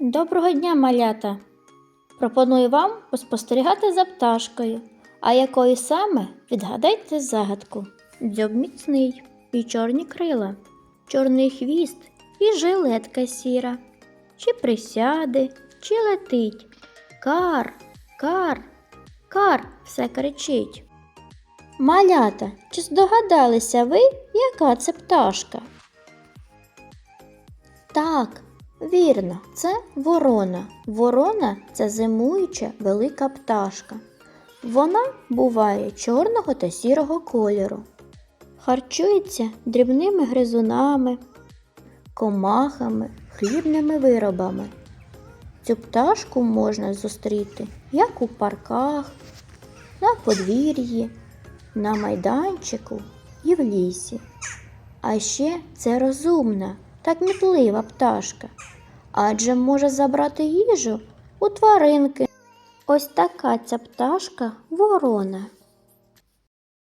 Доброго дня, малята! Пропоную вам поспостерігати за пташкою, а якою саме відгадайте загадку. Дзьоб міцний і чорні крила, чорний хвіст і жилетка сіра. Чи присяде, чи летить. Кар, кар, кар все кричить. Малята, чи здогадалися ви, яка це пташка? Так, вірно, це ворона. Ворона це зимуюча велика пташка. Вона буває чорного та сірого кольору. Харчується дрібними гризунами, комахами, хлібними виробами. Цю пташку можна зустріти як у парках, на подвір'ї, на майданчику і в лісі. А ще це розумна та кмітлива пташка, адже може забрати їжу у тваринки. Ось така ця пташка ворона.